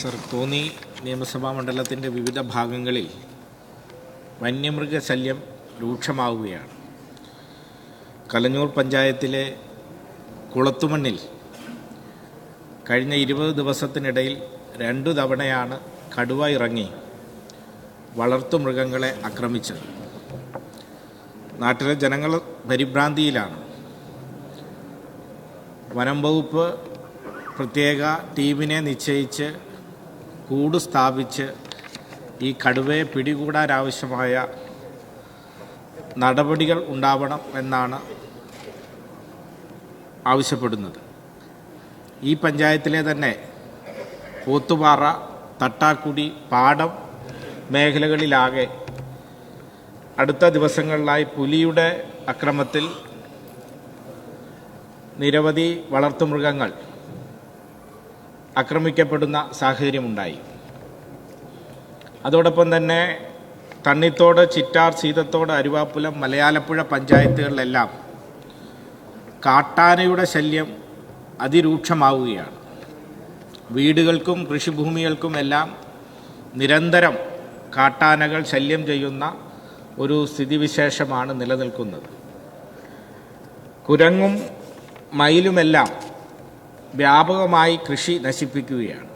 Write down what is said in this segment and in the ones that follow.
Sir Konni നിയമസഭാ മണ്ഡലത്തിന്റെ വിവിധ ഭാഗങ്ങളിൽ വന്യമൃഗശല്യം രൂക്ഷമാവുകയാണ്. കലഞ്ഞൂർ പഞ്ചായത്തിലെ കുളത്തുമണ്ണിൽ കഴിഞ്ഞ ഇരുപത് ദിവസത്തിനിടയിൽ രണ്ടു തവണയാണ് കടുവ ഇറങ്ങി വളർത്തുമൃഗങ്ങളെ ആക്രമിച്ചത്. നാട്ടിലെ ജനങ്ങൾ പരിഭ്രാന്തിയിലാണ്. വനം വകുപ്പ് പ്രത്യേക ടീമിനെ നിശ്ചയിച്ച് കൂട് സ്ഥാപിച്ച് ഈ കടുവയെ പിടികൂടാനാവശ്യമായ നടപടികൾ ഉണ്ടാവണം എന്നാണ് ആവശ്യപ്പെടുന്നത്. ഈ പഞ്ചായത്തിലെ തന്നെ പോത്തുപാറ തട്ടാക്കുടി പാടം മേഖലകളിലാകെ അടുത്ത ദിവസങ്ങളിലായി പുലിയുടെ അക്രമത്തിൽ നിരവധി വളർത്തുമൃഗങ്ങൾ ആക്രമിക്കപ്പെടുന്ന സാഹചര്യമുണ്ടായി. അതോടൊപ്പം തന്നെ തണ്ണിത്തോട് ചിറ്റാർ സീതത്തോട് അരുവാപ്പുലം മലയാലപ്പുഴ പഞ്ചായത്തുകളിലെല്ലാം കാട്ടാനയുടെ ശല്യം അതിരൂക്ഷമാവുകയാണ്. വീടുകൾക്കും കൃഷിഭൂമികൾക്കും എല്ലാം നിരന്തരം കാട്ടാനകൾ ശല്യം ചെയ്യുന്ന ഒരു സ്ഥിതിവിശേഷമാണ് നിലനിൽക്കുന്നത്. കുരങ്ങും മയിലുമെല്ലാം വ്യാപകമായി കൃഷി നശിപ്പിക്കുകയാണ്.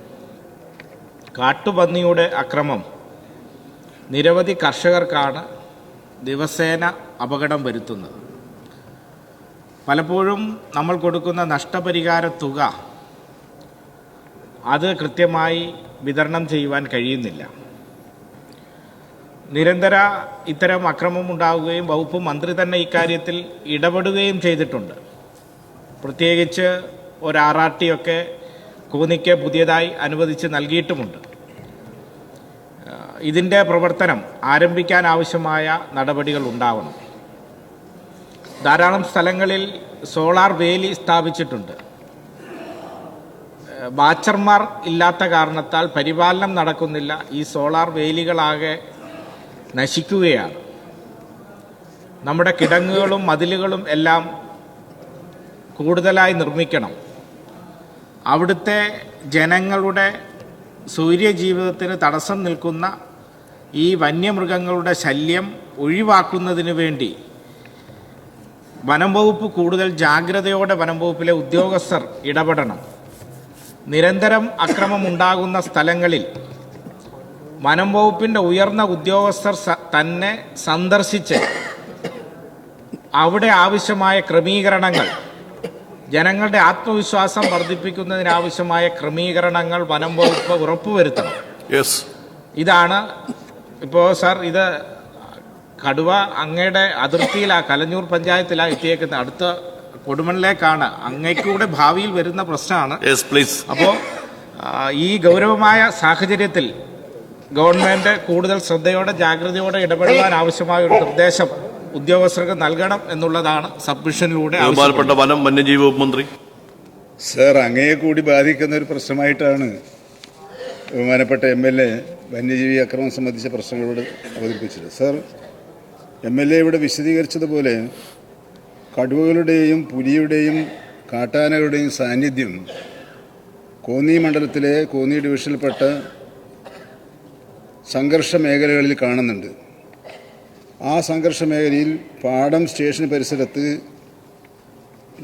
കാട്ടുപന്നിയുടെ അക്രമം. നിരവധി കർഷകർക്കാണ് ദിവസേന അപകടം വരുത്തുന്നത്. പലപ്പോഴും നമ്മൾ കൊടുക്കുന്ന നഷ്ടപരിഹാര തുക അത് കൃത്യമായി വിതരണം ചെയ്യുവാൻ കഴിയുന്നില്ല. നിരന്തര ഇത്തരം അക്രമം ഉണ്ടാവുകയും വകുപ്പ് മന്ത്രി തന്നെ ഇക്കാര്യത്തിൽ ഇടപെടുകയും ചെയ്തിട്ടുണ്ട്. പ്രത്യേകിച്ച് ഒരു ആർ ആർ ടി ഒക്കെ കൂനിക്ക് പുതിയതായി അനുവദിച്ച് നൽകിയിട്ടുമുണ്ട്. ഇതിന്റെ പ്രവർത്തനം ആരംഭിക്കാൻ ആവശ്യമായ നടപടികൾ ഉണ്ടാവണം. ധാരാളം സ്ഥലങ്ങളിൽ സോളാർ വേലി സ്ഥാപിച്ചിട്ടുണ്ട്. വാച്ചർമാർ ഇല്ലാത്ത കാരണത്താൽ പരിപാലനം നടക്കുന്നില്ല. ഈ സോളാർ വേലികളാകെ നശിക്കുകയാണ്. നമ്മുടെ കിടങ്ങുകളും മതിലുകളും എല്ലാം കൂടുതലായി നിർമ്മിക്കണം. അവിടുത്തെ ജനങ്ങളുടെ സൂര്യജീവിതത്തിന് തടസ്സം നിൽക്കുന്ന ഈ വന്യമൃഗങ്ങളുടെ ശല്യം ഒഴിവാക്കുന്നതിന് വേണ്ടി വനം വകുപ്പ് കൂടുതൽ ജാഗ്രതയോടെ വനം വകുപ്പിലെ ഉദ്യോഗസ്ഥർ ഇടപെടണം. നിരന്തരം അക്രമമുണ്ടാകുന്ന സ്ഥലങ്ങളിൽ വനം വകുപ്പിന്റെ ഉയർന്ന ഉദ്യോഗസ്ഥർ തന്നെ സന്ദർശിച്ച് അവിടെ ആവശ്യമായ ക്രമീകരണങ്ങൾ ജനങ്ങളുടെ ആത്മവിശ്വാസം വർദ്ധിപ്പിക്കുന്നതിനാവശ്യമായ ക്രമീകരണങ്ങൾ വനം വകുപ്പ് ഉറപ്പുവരുത്തണം. യെസ് ഇതാണ് ഇപ്പോ സാർ ഇത് കടുവ അങ്ങയുടെ അതിർത്തിയിലാ കലഞ്ഞൂർ പഞ്ചായത്തിലാ എത്തിയേക്കുന്നത് അടുത്ത കൊടുമണിലേക്കാണ് അങ്ങയ്ക്കൂടെ ഭാവിയിൽ വരുന്ന പ്രശ്നമാണ്. അപ്പോൾ ഈ ഗൗരവമായ സാഹചര്യത്തിൽ ഗവൺമെന്റ് കൂടുതൽ ശ്രദ്ധയോടെ ജാഗ്രതയോടെ ഇടപെടുവാൻ ആവശ്യമായ ഒരു നിർദ്ദേശം ഉദ്യോഗസ്ഥർക്ക് നൽകണം എന്നുള്ളതാണ് സബ്മിഷനിലൂടെ. ബഹുമാനപ്പെട്ട വനം വന്യജീവി വകുപ്പ് മന്ത്രി. സർ അങ്ങയെ കൂടി ബാധിക്കുന്ന ഒരു പ്രശ്നമായിട്ടാണ് ബഹുമാനപ്പെട്ട എം എൽ എ വന്യജീവി അക്രമം സംബന്ധിച്ച പ്രശ്നങ്ങളോട് അവതരിപ്പിച്ചത്. സർ എം എൽ എ ഇവിടെ വിശദീകരിച്ചതുപോലെ കടുവകളുടെയും പുലിയുടെയും കാട്ടാനകളുടെയും സാന്നിധ്യം കോന്നി മണ്ഡലത്തിലെ കോന്നി ഡിവിഷനിൽപ്പെട്ട സംഘർഷ മേഖലകളിൽ കാണുന്നുണ്ട്. ആ സംഘർഷ മേഖലയിൽ പാടം സ്റ്റേഷൻ പരിസരത്ത്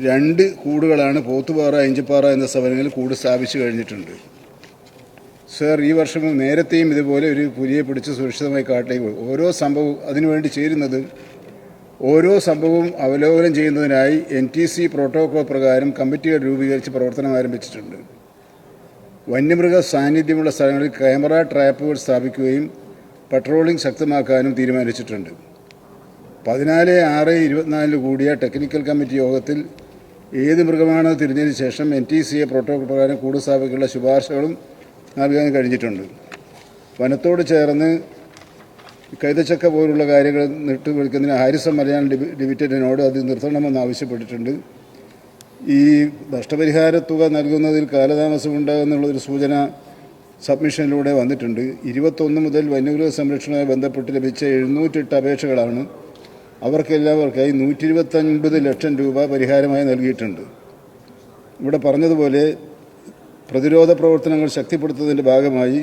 രണ്ട് കൂടുകളാണ് പോത്തുപാറ ഇഞ്ചിപ്പാറ എന്ന സ്ഥലങ്ങളിൽ കൂട് സ്ഥാപിച്ചു കഴിഞ്ഞിട്ടുണ്ട്. സർ ഈ വർഷം നേരത്തെയും ഇതുപോലെ ഒരു പുലിയെ പിടിച്ച് സുരക്ഷിതമായി പോയി ഓരോ സംഭവവും അതിനുവേണ്ടി ചേരുന്നത് ഓരോ സംഭവവും അവലോകനം ചെയ്യുന്നതിനായി എൻ ടി സി പ്രോട്ടോകോൾ പ്രകാരം കമ്മിറ്റികൾ രൂപീകരിച്ച് പ്രവർത്തനം ആരംഭിച്ചിട്ടുണ്ട്. വന്യമൃഗ സാന്നിധ്യമുള്ള സ്ഥലങ്ങളിൽ ക്യാമറ ട്രാപ്പുകൾ സ്ഥാപിക്കുകയും പട്രോളിംഗ് ശക്തമാക്കാനും തീരുമാനിച്ചിട്ടുണ്ട്. പതിനാല് ആറ് ഇരുപത്തിനാലിന് കൂടിയ ടെക്നിക്കൽ കമ്മിറ്റി യോഗത്തിൽ ഏത് മൃഗമാണ് തിരിഞ്ഞതിന് ശേഷം N T C A protocol പ്രകാരം കൂട് സ്ഥാപിക്കാനുള്ള ശുപാർശകളും നൽകാൻ കഴിഞ്ഞിട്ടുണ്ട്. വനത്തോട് ചേർന്ന് കൈതച്ചക്ക പോലുള്ള കാര്യങ്ങൾ നിർത്തിവെക്കുന്നതിന് ഹാരിസം മലയാളം ലിമി- ലിമിറ്റഡിനോട് അത് നിർത്തണമെന്ന് ആവശ്യപ്പെട്ടിട്ടുണ്ട്. ഈ നഷ്ടപരിഹാര തുക നൽകുന്നതിൽ കാലതാമസം ഉണ്ടാകുന്നുള്ളൊരു സൂചന സബ്മിഷനിലൂടെ വന്നിട്ടുണ്ട്. ഇരുപത്തൊന്ന് മുതൽ വന്യഗൃഹ സംരക്ഷണവുമായി ബന്ധപ്പെട്ട് ലഭിച്ച എഴുന്നൂറ്റെട്ട് അപേക്ഷകളാണ് അവർക്കെല്ലാവർക്കായി നൂറ്റി ഇരുപത്തൊൻപത് ലക്ഷം രൂപ പരിഹാരമായി നൽകിയിട്ടുണ്ട്. ഇവിടെ പറഞ്ഞതുപോലെ പ്രതിരോധ പ്രവർത്തനങ്ങൾ ശക്തിപ്പെടുത്തുന്നതിന്റെ ഭാഗമായി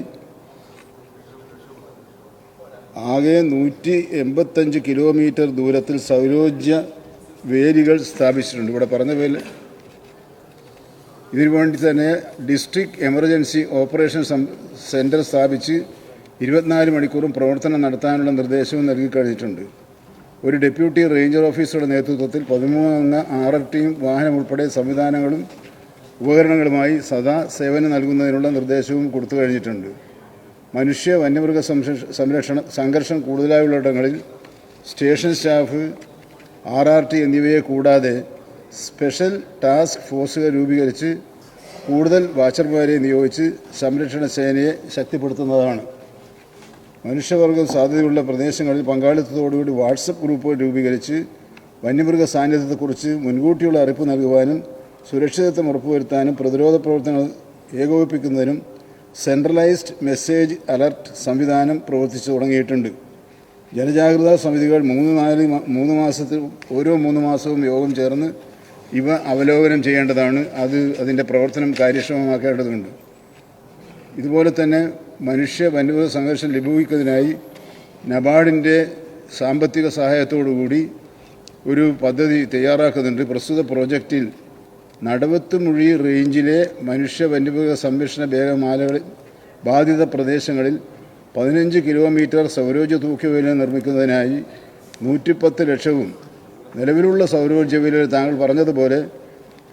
ആകെ നൂറ്റി എൺപത്തഞ്ച് കിലോമീറ്റർ ദൂരത്തിൽ സൗരോജ്യ വേലികൾ സ്ഥാപിച്ചിട്ടുണ്ട്. ഇവിടെ പറഞ്ഞ പോലെ ഇതിനു വേണ്ടി തന്നെ ഡിസ്ട്രിക്ട് എമർജൻസി ഓപ്പറേഷൻ സെന്റർ സ്ഥാപിച്ച് ഇരുപത്തിനാല് മണിക്കൂറും പ്രവർത്തനം നടത്താനുള്ള നിർദ്ദേശവും നൽകി കഴിഞ്ഞിട്ടുണ്ട്. ഒരു ഡെപ്യൂട്ടി റേഞ്ചർ ഓഫീസറുടെ നേതൃത്വത്തിൽ പതിമൂന്നംഗ ആർ എഫ് ടിയും വാഹനം ഉൾപ്പെടെ സംവിധാനങ്ങളും ഉപകരണങ്ങളുമായി സദാ സേവനം നൽകുന്നതിനുള്ള നിർദ്ദേശവും കൊടുത്തു കഴിഞ്ഞിട്ടുണ്ട്. മനുഷ്യ വന്യമൃഗ സംരക്ഷണ സംഘർഷം കൂടുതലായുള്ളിടങ്ങളിൽ station staff R R T എന്നിവയെ കൂടാതെ സ്പെഷ്യൽ ടാസ്ക് ഫോഴ്സുകൾ രൂപീകരിച്ച് കൂടുതൽ വാച്ചർമാരെ നിയോഗിച്ച് സംരക്ഷണ സേനയെ ശക്തിപ്പെടുത്തുന്നതാണ്. മനുഷ്യവർഗം സാധ്യതയുള്ള പ്രദേശങ്ങളിൽ പങ്കാളിത്തത്തോടുകൂടി വാട്സപ്പ് ഗ്രൂപ്പുകൾ രൂപീകരിച്ച് വന്യമൃഗ സാന്നിധ്യത്തെക്കുറിച്ച് മുൻകൂട്ടിയുള്ള അറിയിപ്പ് നൽകുവാനും സുരക്ഷിതത്വം ഉറപ്പുവരുത്താനും പ്രതിരോധ പ്രവർത്തനങ്ങൾ ഏകോപിപ്പിക്കുന്നതിനും സെൻട്രലൈസ്ഡ് മെസ്സേജ് അലർട്ട് സംവിധാനം പ്രവർത്തിച്ചു തുടങ്ങിയിട്ടുണ്ട്. ജനജാഗ്രതാ സമിതികൾ മൂന്ന് നാല് മൂന്ന് മാസത്തിൽ ഓരോ മൂന്ന് മാസവും യോഗം ചേർന്ന് ഇവ അവലോകനം ചെയ്യേണ്ടതാണ്. അത് അതിന്റെ പ്രവർത്തനം കാര്യക്ഷമമാക്കേണ്ടതുണ്ട്. ഇതുപോലെ തന്നെ മനുഷ്യ വന്യമൃഗ സംഘർഷം ലഘൂകരിക്കുന്നതിനായി നബാർഡിന്റെ സാമ്പത്തിക സഹായത്തോടുകൂടി ഒരു പദ്ധതി തയ്യാറാക്കുന്നുണ്ട്. പ്രസ്തുത പ്രോജക്റ്റിൽ നടവത്തുമുഴി റേഞ്ചിലെ മനുഷ്യ വന്യമൃഗ സംരക്ഷണ ഭേദമാലകളിൽ ബാധിത പ്രദേശങ്ങളിൽ പതിനഞ്ച് കിലോമീറ്റർ സൗരോർജ തൂക്കുവേല നിർമ്മിക്കുന്നതിനായി നൂറ്റിപ്പത്ത് ലക്ഷവും നിലവിലുള്ള സൗരോർജ വില താങ്കൾ പറഞ്ഞതുപോലെ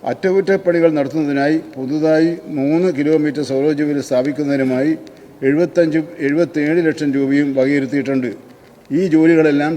അറ്റകുറ്റപ്പണികൾ നടത്തുന്നതിനായി പുതുതായി മൂന്ന് കിലോമീറ്റർ സൗരോർജ വില സ്ഥാപിക്കുന്നതിനുമായി എഴുപത്തഞ്ച് എഴുപത്തേഴ് ലക്ഷം രൂപയും വകയിരുത്തിയിട്ടുണ്ട്. ഈ ജോലികളെല്ലാം